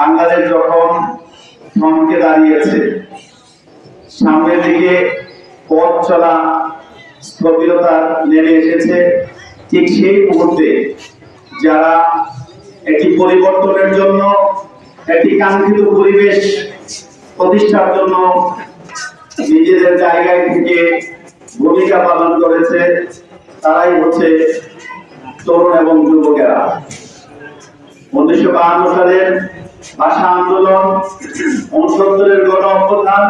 বাংলাদেশ যখন থমকে দাঁড়িয়েছে, সামনের দিকে পথ চলা স্থবিরতা নেমে এসেছে, ঠিক সেই মুহূর্তে যারা একটি পরিবর্তনের জন্য, একটি কাঙ্ক্ষিত পরিবেশ প্রতিষ্ঠার জন্য নিজেদের জায়গায় থেকে ভূমিকা পালন করেছে, তারাই হচ্ছে তরুণ এবং যুবকেরা। উনিশশো বাহান্ন সালের ভাষা আন্দোলন, উনসত্তরের গণ অভ্যুত্থান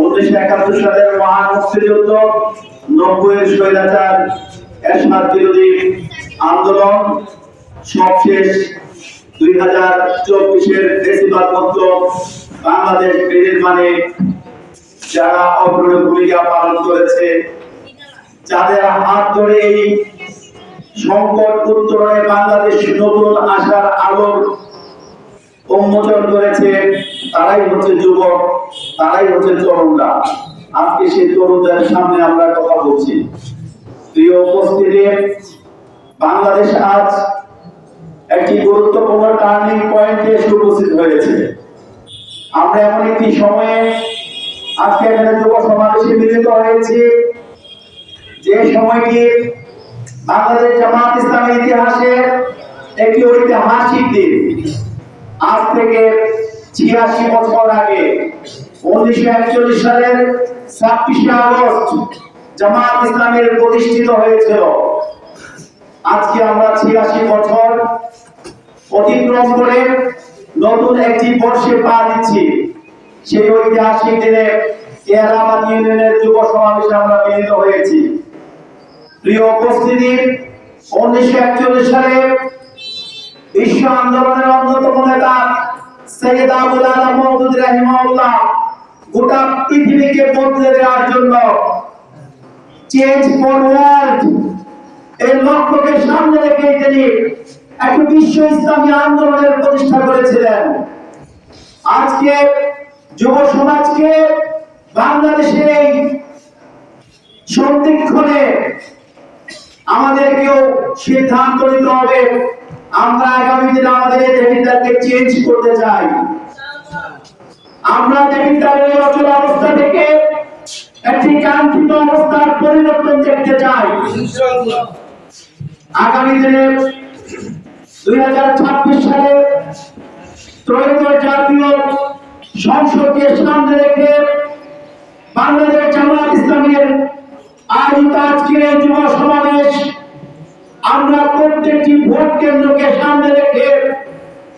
উনিশশো একাত্তর সালের মহান মুক্তিযুদ্ধ, নব্বইয়ের স্বৈরাচার, এরশাদ বিরোধী আন্দোলন সবশেষ দুই হাজার চব্বিশের বেশিরভাগ মতো বাংলাদেশ বিনির্মাণে যারা অগ্রণী ভূমিকা পালন করেছে, যাদের হাত ধরে এই সংকট উত্তরণে বাংলাদেশ নতুন আশার আলোর উন্মোচন করেছে তারাই হচ্ছে যুবক, তারাই হচ্ছে তরুণরা। আজকে সেই তরুণদের সামনে আমরা কথা বলছি। প্রিয় উপস্থিতি, বাংলাদেশ আজ একটি গুরুত্বপূর্ণ টার্নিং পয়েন্টে এসে উপস্থিত হয়েছে। আমরা এমন একটি সময়ে আজকে এখানে যুব সমাবেশে মিলিত হয়েছি। যে সময়টি বাংলাদেশ জামাত ইসলামের ইতিহাসে একটি ঐতিহাসিক দিন। আজ থেকে ছিয়াশি বছর আগে উনিশশো একচল্লিশ সালের ছাব্বিশে আগস্ট জামাত ইসলামের প্রতিষ্ঠিত হয়েছিল। আজকে আমরা ছিয়াশি বছর অতিক্রম করে নতুন একটি বর্ষে পা দিচ্ছি। সেই ঐতিহাসিক দিনে এলাহাবাদ ইউনিয়নের যুব সমাবেশে আমরা মিলিত হয়েছি। প্রিয় উপস্থিতি, উনিশশো একচল্লিশ সালে বিশ্ব আন্দোলনের অন্যতম নেতা সৈয়দ আবুল আলম মওদুদ রাহিমাহুল্লাহ, গোটা পৃথিবীকে বদলে দেওয়ার জন্য চেঞ্জ ফর ওয়ার্ল্ড এই লক্ষ্যকে সামনে রেখে তিনি একটি বিশ্ব ইসলামী আন্দোলনের প্রতিষ্ঠা করেছিলেন। আজকে যুব সমাজকে বাংলাদেশের এই সন্ধিক্ষণে আমাদেরকেও সিদ্ধান্ত নিতে হবে। আমরা আগামী দিনে আমাদের দেবিদ্বারকে চেঞ্জ করতে চাই। আমরা এই অচল অবস্থা থেকে একটি কাঙ্ক্ষিত অবস্থার পরিবর্তন দেখতে চাই। আগামী দিনে দুই হাজার ছাব্বিশ সালে ত্রয়োদশ জাতীয় সংসদকে সামনে রেখে বাংলাদেশ জামাত ইসলামের আয়োজিত আজকের যুব সমাবেশ আমরা প্রত্যেকটি ভোট কেন্দ্রকে সামনে রেখে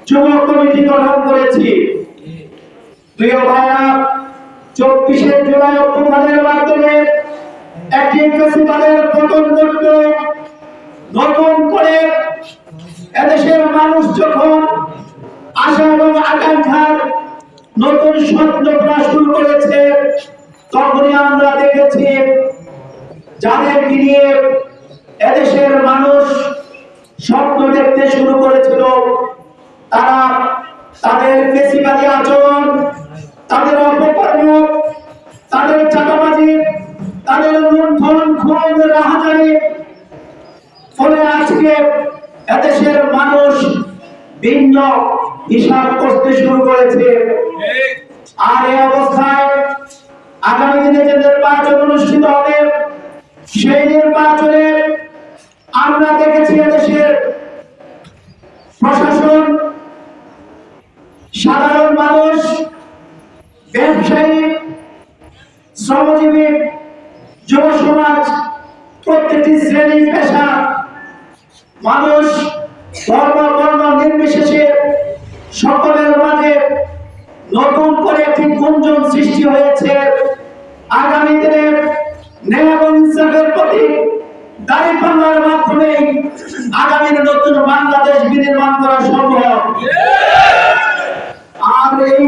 যুব কমিটি গঠন করেছি। প্রিয় ভাইরা, চব্বিশে জুলাই অভ্যুত্থানের মাধ্যমে একটি ফেসিবালের পতন ঘটল নতুন করে এদেশের মানুষ যখন আশা এবং আকাঙ্ক্ষার নতুন স্বপ্ন শুরু করেছে, তখনই আমরা দেখেছি, যাদেরকে নিয়ে এদেশের মানুষ স্বপ্ন দেখতে শুরু করেছিল। তারা তাদের বেশিবাদী আচরণ, তাদের অপকর্ম, তাদের চাঁদাবাজি, তাদের লুণ্ঠন, খুন রাহাজানি ফলে আজকে এদেশের মানুষ ভিন্ন হিসাব করতে শুরু করেছে। আর এই অবস্থায় আগামী দিনে যে নির্বাচন অনুষ্ঠিত হবে, সেই নির্বাচনে আমরা দেখেছি এদেশের প্রশাসন, সাধারণ মানুষ, ব্যবসায়ী, শ্রমজীবী, যুব সমাজ প্রত্যেকটি শ্রেণি পেশা, মানুষ ধর্ম বর্ণ নির্বিশেষে সকলের মাঝে নতুন করে একটি গুঞ্জন সৃষ্টি হয়েছে। আগামী দিনে ন্যায় এবং ইনসাফের প্রতি দাড়ি পাল্লার মাধ্যমে আগামী নতুন বাংলাদেশ বিনির্মাণ করা সম্ভব। আর এই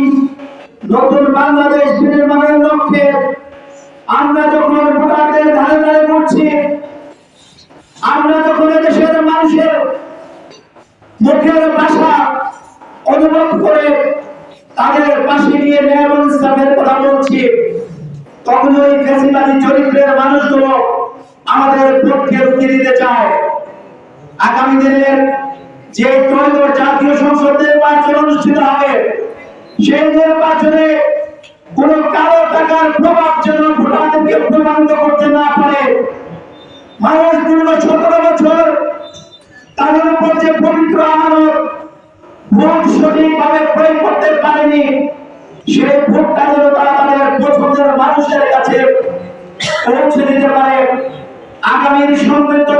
নতুন বাংলাদেশ বিনির্মাণের লক্ষ্যে আমরা যখন ভোটারদের ধারে ধারে করছি আমরা যখন দেশের মানুষের মুখের ভাষা অনুভব করে তাদের পাশে নিয়ে ন্যায় ইসলামের কথা বলছি তখন ওই ফেসিবাদী চরিত্রের মানুষগুলো আমাদের পক্ষে রুখে দিতে চায়। আগামী দিনের যে ত্রয়োদশ জাতীয় সংসদ নির্বাচন অনুষ্ঠিত হবে, সেই নির্বাচনে কোন কালো টাকার প্রভাব যেন ভোটারদেরকে প্রমাণিত করতে না পারে। মানুষ দীর্ঘ সতেরো বছর, তাদের উপর যে পবিত্র আমানত, ভোট সঠিকভাবে প্রয়োগ করতে পারেনি, সেই ভোটটা যেন তারা তাদের পছন্দের মানুষের কাছে পৌঁছে দিতে পারে। আগামীর সমৃদ্ধ